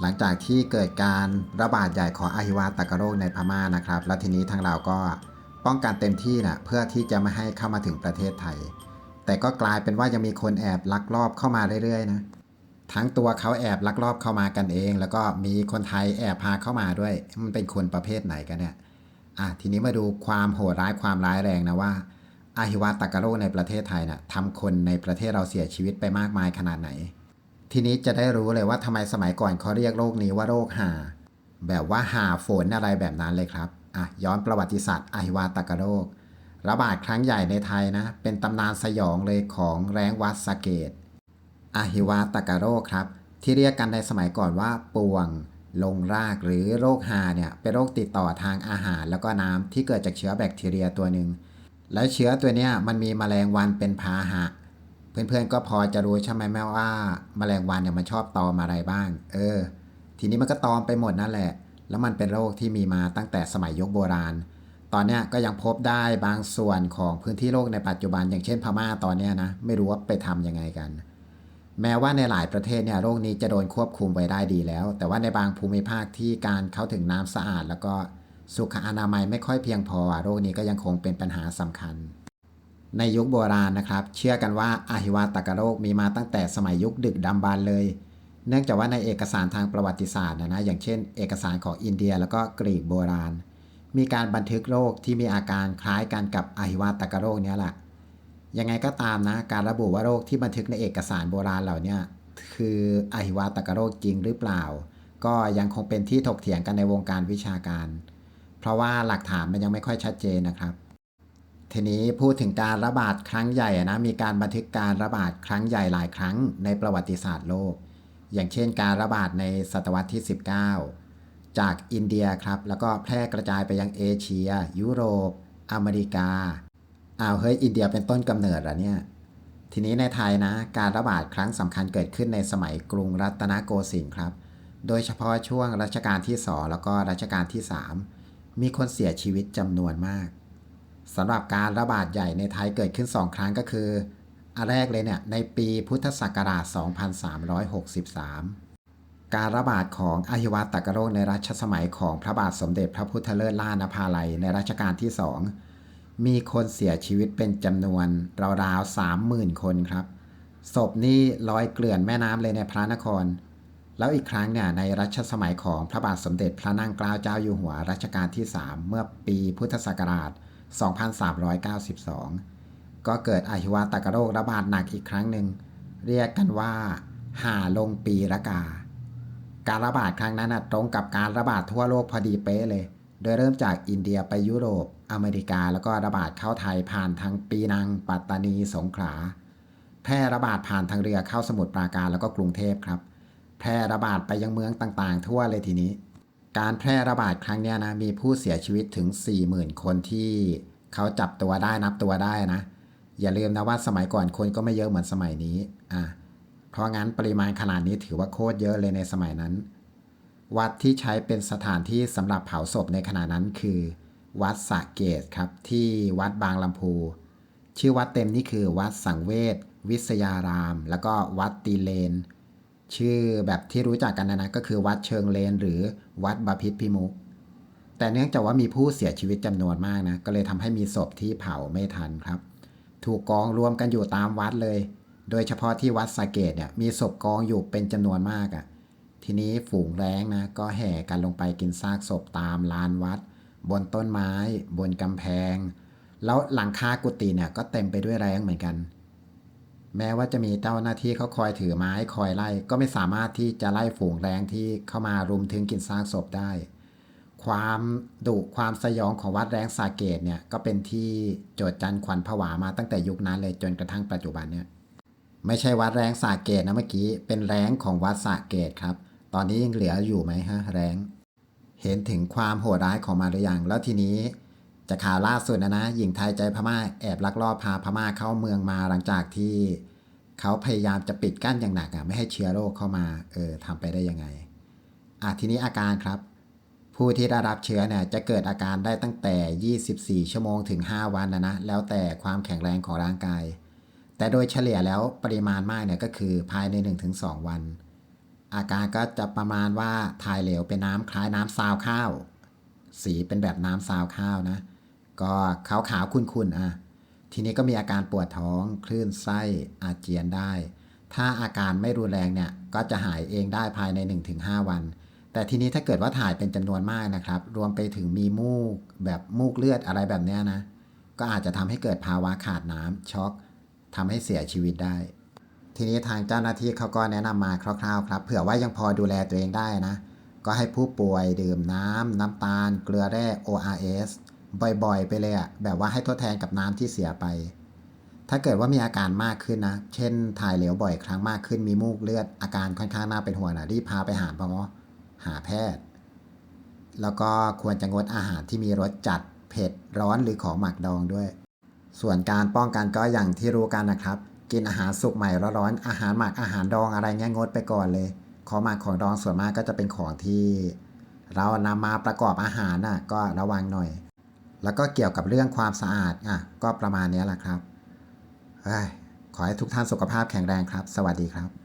หลังจากที่เกิดการระบาดใหญ่ของอาฮิวาตกโรคในพม่านะครับ แล้วทีนี้ทางเราก็ป้องกันเต็มที่นะเพื่อที่จะไม่ให้เข้ามาถึงประเทศไทย แต่ก็กลายเป็นว่ายังมีคนแอบลักลอบเข้ามาเรื่อยๆนะทั้งตัวเขาแอบลักลอบเข้ามากันเอง แล้วก็มีคนไทยแอบพาเข้ามาด้วย มันเป็นคนประเภทไหนกันเนี่ยอะทีนี้มาดูความโหดร้ายความร้ายแรงนะว่าอาฮิวาตกโรคในประเทศไทยนะ่ะทำคนในประเทศเราเสียชีวิตไปมากมายขนาดไหน ทีนี้จะได้รู้เลยว่าทำไมสมัยก่อนเขาเรียกโรคนี้ว่าโรคหา แบบว่าหาฝนอะไรแบบนั้นเลยครับอะย้อนประวัติศาสตร์อาฮิวาตกาโรค ระบาดครั้งใหญ่ในไทยนะ เป็นตำนานสยองเลยของแรงวัดสเกตอาฮิวาตกาโรคครับ ที่เรียกกันในสมัยก่อนว่าป่วง ลงรากหรือโรคหาเนี่ยเป็นโรคติดต่อทางอาหาร แล้วก็น้ำที่เกิดจากเชื้อแบคทีเรียตัวหนึ่งแล้วเชื้อตัวเนี้ยมันมีแมลงวันเป็นพาหะ เพื่อนๆก็พอจะรู้ใช่ไหมแม่ว่าแมลงวันเนี่ยมันชอบตอมอะไรบ้าง เออ ทีนี้มันก็ตอมไปหมดนั่นแหละ แล้วมันเป็นโรคที่มีมาตั้งแต่สมัยยุคโบราณ ตอนเนี้ยก็ยังพบได้บางส่วนของพื้นที่โลกในปัจจุบัน อย่างเช่นพม่าตอนเนี้ยนะไม่รู้ว่าไปทำยังไงกัน แม้ว่าในหลายประเทศเนี่ยโรคนี้จะโดนควบคุมไว้ได้ดีแล้ว แต่ว่าในบางภูมิภาคที่การเข้าถึงน้ำสะอาด แล้วก็สุขอนามัยไม่ค่อยเพียงพอโรคนี้ก็ยังคงเป็นปัญหาสำคัญ ในยุคโบราณนะครับ เชื่อกันว่าอาหิวาตกโรคมีมาตั้งแต่สมัยยุคดึกดำบรรพ์เลย เนื่องจากว่าในเอกสารทางประวัติศาสตร์นะนะอย่างเช่น เอกสารของอินเดียแล้วก็กรีกโบราณ มีการบันทึกโรคที่มีอาการคล้ายกันกับอาหิวาตกโรคเนี้ยแหละยังไงก็ตามนะการระบุว่าโรคที่บันทึกในเอกสารโบราณเหล่านี้คืออาหิวาตกโรคจริงหรือเปล่า ก็ยังคงเป็นที่ถกเถียงกันในวงการวิชาการ เพราะว่าหลักฐานมันยังไม่ค่อยชัดเจนนะครับ ทีนี้พูดถึงการระบาดครั้งใหญ่นะมีการบันทึกการระบาดครั้งใหญ่หลายครั้งในประวัติศาสตร์โลก อย่างเช่นการระบาดในศตวรรษที่ 19 จากอินเดียครับแล้วก็แพร่กระจายไปยังเอเชีย ยุโรป อเมริกาอ้าวเฮ้ยอินเดียเป็นต้นกำเนิดเหรอเนี่ยทีนี้ในไทยนะการระบาดครั้งสำคัญเกิดขึ้นในสมัยกรุงรัตนโกสินทร์ครับ โดยเฉพาะช่วงรัชกาลที่ 2 แล้วก็รัชกาลที่ 3 มีคนเสียชีวิตจำนวนมาก สำหรับการระบาดใหญ่ในไทยเกิดขึ้น 2 ครั้งก็คืออันแรกเลยเนี่ยในปีพุทธศักราช 2363 การระบาดของอหิวาตกโรคในรัชสมัยของพระบาทสมเด็จพระพุทธเลิศล่านภาลัยในรัชกาลที่ 2 มีคนเสียชีวิตเป็นจำนวนราวๆสามหมื่นคนครับศพนี่ลอยเกลื่อนแม่น้ำเลยในพระนคร แล้วอีกครั้งเนี่ยในรัชสมัยของพระบาทสมเด็จพระนั่งเกล้าเจ้าอยู่หัวรัชกาลที่ 3 เมื่อปีพุทธศักราช 2392 ก็เกิดอาหิวาตกโรคระบาดหนักอีกครั้งหนึ่ง เรียกกันว่า หาลงปีละกา การระบาดครั้งนั้นตรงกับการระบาดทั่วโลกพอดีเป๊ะเลย โดยเริ่มจากอินเดียไปยุโรป อเมริกาแล้วก็ระบาดเข้าไทยผ่านทางปีนัง ปัตตานี สงขลา แพร่ระบาดผ่านทางเรือเข้าสมุทรปราการแล้วก็กรุงเทพครับ แพร่ระบาดไปยังเมืองต่างๆ ทั่วเลยทีนี้ การแพร่ระบาดครั้งนี้นะมีผู้เสียชีวิตถึง 40,000 คนที่เขาจับตัวได้นับตัวได้นะ อย่าลืมนะว่าสมัยก่อนคนก็ไม่เยอะเหมือนสมัยนี้อะเพราะงั้นปริมาณขนาดนี้ถือว่าโคตรเยอะเลยในสมัยนั้น วัดที่ใช้เป็นสถานที่สำหรับเผาศพในขณะนั้นคือ วัดสระเกตครับที่วัดบางลำพู ชื่อวัดเต็มนี่คือวัดสังเวชวิทยาราม แล้วก็วัดตีเลน ชื่อแบบที่รู้จักกันนะนะก็คือวัดเชิงเลน หรือวัดบาพิษพิมุก แต่เนื่องจากว่ามีผู้เสียชีวิตจำนวนมากนะ ก็เลยทำให้มีศพที่เผาไม่ทันครับ ถูกกองรวมกันอยู่ตามวัดเลย โดยเฉพาะที่วัดสาเกตเนี่ยมีศพกองอยู่เป็นจำนวนมากอะ่ะ ทีนี้ฝูงแรงนะ ก็แห่กันลงไปกินซากศพตามลานวัด บนต้นไม้ บนกำแพง แล้วหลังคากุฏิเนี่ยก็เต็มไปด้วยแรงเหมือนกัน แม้ว่าจะมีเจ้าหน้าที่เขาคอยถือไม้คอยไล่ก็ไม่สามารถที่จะไล่ฝูงแรงที่เข้ามารุมถึงกินซากศพได้ ความดุความสยองของวัดแรงสาเกตเนี่ยก็เป็นที่โจดจันขวัญผวามาตั้งแต่ยุคนั้นเลยจนกระทั่งปัจจุบันเนี่ยไม่ใช่วัดแรงสาเกตนะเมื่อกี้เป็นแรงของวัดสาเกตครับ ตอนนี้ยังเหลืออยู่ไหมฮะแรงเห็นถึงความโหดร้ายของมันหรือยังแล้วทีนี้ จากข่าวล่าสุดนะนะหญิงไทยใจพม่าแอบลักลอบพาพม่าเข้าเมืองมาหลังจากที่เขาพยายามจะปิดกั้นอย่างหนักอะไม่ให้เชื้อโรคเข้ามาเออทำไปได้ยังไงอะทีนี้อาการครับ ผู้ที่ได้รับเชื้อเนี่ยจะเกิดอาการได้ตั้งแต่ 24 ชั่วโมงถึง 5 วันนะนะแล้วแต่ความแข็งแรงของร่างกาย แต่โดยเฉลี่ยแล้วปริมาณมากเนี่ยก็คือภายใน 1-2 วัน อาการก็จะประมาณว่าถ่ายเหลวเป็นน้ำคล้ายน้ำซาวข้าว สีเป็นแบบน้ำซาวข้าวนะ ก็ขาวขาวๆขุ่นๆอะทีนี้ก็มีอาการปวดท้องคลื่นไส้อาเจียนได้ ถ้าอาการไม่รุนแรงเนี่ยก็จะหายเองได้ภายใน 1-5 วัน แต่ทีนี้ถ้าเกิดว่าถ่ายเป็นจำนวนมากนะครับ รวมไปถึงมีมูกแบบมูกเลือดอะไรแบบเนี้ยนะ ก็อาจจะทำให้เกิดภาวะขาดน้ำช็อกทำให้เสียชีวิตได้ ทีนี้ทางเจ้าหน้าที่เขาก็แนะนำมาคร่าวๆครับ เผื่อว่ายังพอดูแลตัวเองได้นะ ก็ให้ผู้ป่วยดื่มน้ำน้ำตาล เกลือแร่ ORS บ่อยๆ ไปเลยอะแบบว่าให้ทดแทนกับน้ำที่เสียไป ถ้าเกิดว่ามีอาการมากขึ้นนะ เช่น ถ่ายเหลวบ่อยครั้งมากขึ้น มีมูกเลือด อาการค่อนข้างน่าเป็นห่วงนะรีบพาไปหาหมอหาแพทย์ แล้วก็ควรจะงดอาหารที่มีรสจัด เผ็ด ร้อนหรือของหมักดองด้วย ส่วนการป้องกันก็อย่างที่รู้กันนะครับ กินอาหารสุกใหม่ร้อนๆ อาหารหมัก อาหารดองอะไรเงี้ยงดไปก่อนเลย ของหมักของดองส่วนมากก็จะเป็นของที่เรานำมาประกอบอาหารน่ะก็ระวังหน่อย แล้วก็เกี่ยวกับเรื่องความสะอาดอะก็ประมาณนี้แหละครับเฮ้ยขอให้ทุกท่านสุขภาพแข็งแรงครับ สวัสดีครับ